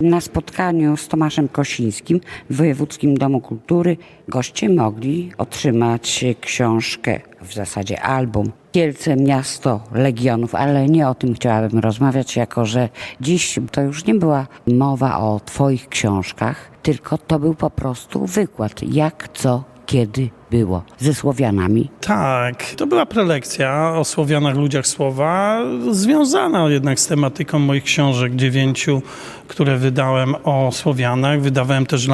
Na spotkaniu z Tomaszem Kosińskim w Wojewódzkim Domu Kultury goście mogli otrzymać książkę, w zasadzie album Kielce Miasto Legionów, ale nie o tym chciałabym rozmawiać, jako że dziś to już nie była mowa o Twoich książkach, tylko to był po prostu wykład, jak, co, kiedy było ze Słowianami. Tak, to była prelekcja o Słowianach, ludziach słowa, związana jednak z tematyką moich książek dziewięciu, które wydałem o Słowianach. Wydawałem też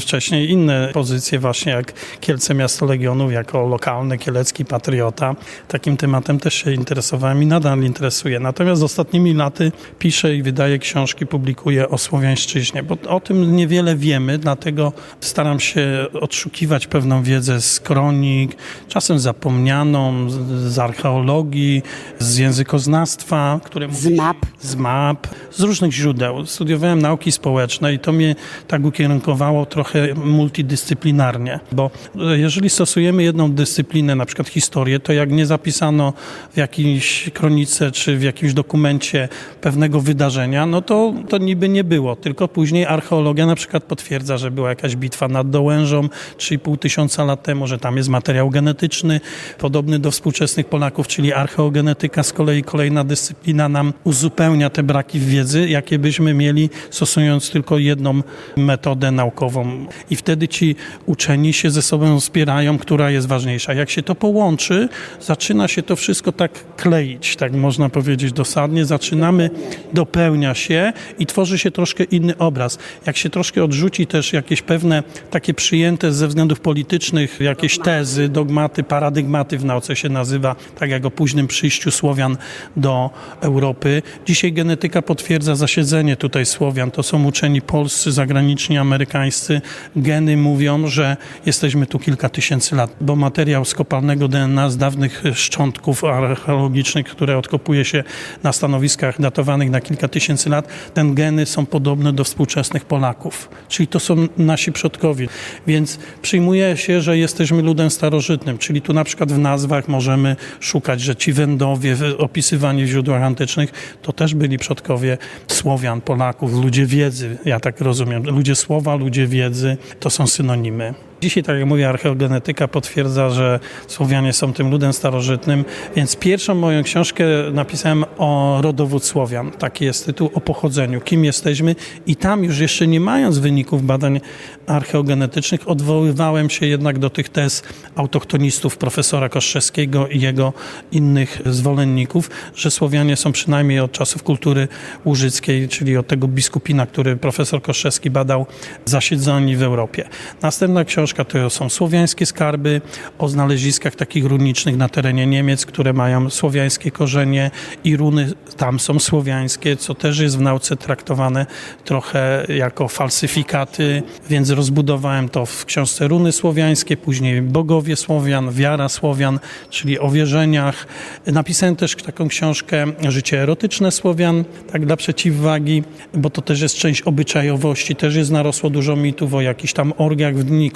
wcześniej inne pozycje, właśnie jak Kielce Miasto Legionów, jako lokalny kielecki patriota. Takim tematem też się interesowałem i nadal interesuję. Natomiast ostatnimi laty piszę i wydaję książki, publikuję o słowiańszczyźnie, bo o tym niewiele wiemy, dlatego staram się odszukiwać pewną wiedzę z kronik, czasem zapomnianą, z, z archeologii, z językoznawstwa, które Z map. z map, z różnych źródeł. Studiowałem nauki społeczne i to mnie tak ukierunkowało trochę multidyscyplinarnie, bo e, jeżeli stosujemy jedną dyscyplinę, na przykład historię, to jak nie zapisano w jakiejś kronice czy w jakimś dokumencie pewnego wydarzenia, no to, to niby nie było, tylko później archeologia na przykład potwierdza, że była jakaś bitwa nad Dołężą 3,5 tysiąca lat temu, że tam jest materiał genetyczny podobny do współczesnych Polaków, czyli archeogenetyka z kolei kolejna dyscyplina nam uzupełnia te braki wiedzy, jakie byśmy mieli stosując tylko jedną metodę naukową. I wtedy ci uczeni się ze sobą wspierają, która jest ważniejsza. Jak się to połączy, zaczyna się to wszystko tak kleić, tak można powiedzieć dosadnie. Zaczynamy, dopełnia się i tworzy się troszkę inny obraz. Jak się troszkę odrzuci też jakieś pewne takie przyjęte ze względów politycznych jakieś tezy, dogmaty, paradygmaty w nauce się nazywa, tak jak o późnym przyjściu Słowian do Europy. Dzisiaj genetyka potwierdza zasiedzenie tutaj Słowian. To są uczeni polscy, zagraniczni, amerykańscy. Geny mówią, że jesteśmy tu kilka tysięcy lat, bo materiał z kopalnego DNA z dawnych szczątków archeologicznych, które odkopuje się na stanowiskach datowanych na kilka tysięcy lat, ten geny są podobne do współczesnych Polaków. Czyli to są nasi przodkowie. Więc przyjmuje się, że jesteśmy ludem starożytnym, czyli tu na przykład w nazwach możemy szukać, że ci Wędowie opisywani w źródłach antycznych to też byli przodkowie Słowian, Polaków, ludzie wiedzy, ja tak rozumiem. Ludzie słowa, ludzie wiedzy to są synonimy. Dzisiaj, tak jak mówię, archeogenetyka potwierdza, że Słowianie są tym ludem starożytnym, więc pierwszą moją książkę napisałem o rodowód Słowian. Taki jest tytuł o pochodzeniu, kim jesteśmy i tam już jeszcze nie mając wyników badań archeogenetycznych, odwoływałem się jednak do tych tez autochtonistów profesora Koszczewskiego i jego innych zwolenników, że Słowianie są przynajmniej od czasów kultury łużyckiej, czyli od tego biskupina, który profesor Koszczewski badał, zasiedzeni w Europie. Następna książka to są słowiańskie skarby o znaleziskach takich runicznych na terenie Niemiec, które mają słowiańskie korzenie i runy tam są słowiańskie, co też jest w nauce traktowane trochę jako falsyfikaty, więc rozbudowałem to w książce Runy Słowiańskie, później Bogowie Słowian, Wiara Słowian, czyli o wierzeniach. Napisałem też taką książkę Życie erotyczne Słowian, tak dla przeciwwagi, bo to też jest część obyczajowości, też jest narosło dużo mitów o jakichś tam orgiach w dni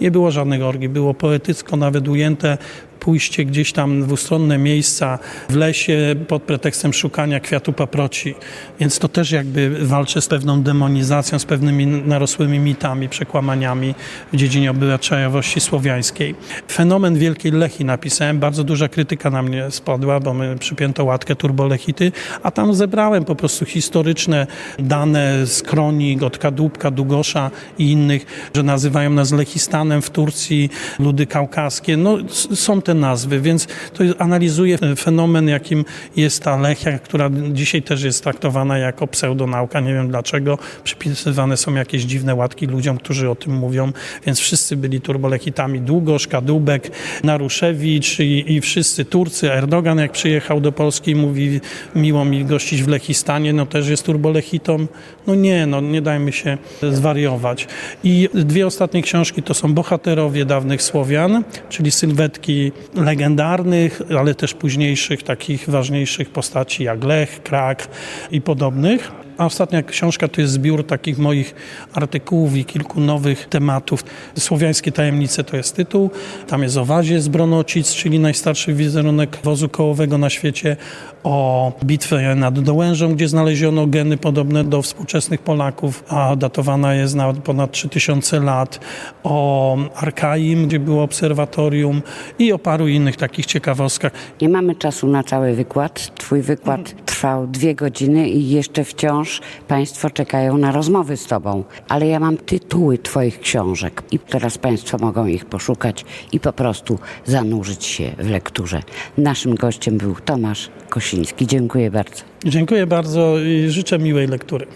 Nie było żadnych orgii, było poetycko nawet ujęte pójście gdzieś tam w ustronne miejsca w lesie pod pretekstem szukania kwiatu paproci. Więc to też jakby walczy z pewną demonizacją, z pewnymi narosłymi mitami, przekłamaniami w dziedzinie obyczajowości słowiańskiej. Fenomen Wielkiej Lechi napisałem, bardzo duża krytyka na mnie spadła, bo my przypięto łatkę turbolechity, a tam zebrałem po prostu historyczne dane z kronik od Kadłubka, Długosza i innych, że nazywają nas Lechistanem w Turcji, ludy kaukaskie. No, są te nazwy, więc to analizuje fenomen, jakim jest ta Lechia, która dzisiaj też jest traktowana jako pseudonauka. Nie wiem dlaczego. Przypisywane są jakieś dziwne łatki ludziom, którzy o tym mówią, więc wszyscy byli turbolechitami. Długosz, Kadłubek, Naruszewicz i, i wszyscy Turcy. Erdogan jak przyjechał do Polski mówi miło mi gościć w Lechistanie, no też jest turbolechitą. No nie, no nie dajmy się zwariować. I dwie ostatnie książki to są bohaterowie dawnych Słowian, czyli sylwetki legendarnych, ale też późniejszych, takich ważniejszych postaci jak Lech, Krak i podobnych. A ostatnia książka to jest zbiór takich moich artykułów i kilku nowych tematów. Słowiańskie tajemnice to jest tytuł. Tam jest o wazie z Bronocic, czyli najstarszy wizerunek wozu kołowego na świecie, o bitwie nad Dołężą, gdzie znaleziono geny podobne do współczesnych Polaków, a datowana jest na ponad 3000 lat, o Arkaim, gdzie było obserwatorium i o paru innych takich ciekawostkach. Nie mamy czasu na cały wykład. Twój wykład trwał dwie godziny i jeszcze wciąż Państwo czekają na rozmowy z Tobą. Ale ja mam tytuły Twoich książek i teraz Państwo mogą ich poszukać i po prostu zanurzyć się w lekturze. Naszym gościem był Tomasz Kosiński. Dziękuję bardzo. Dziękuję bardzo i życzę miłej lektury.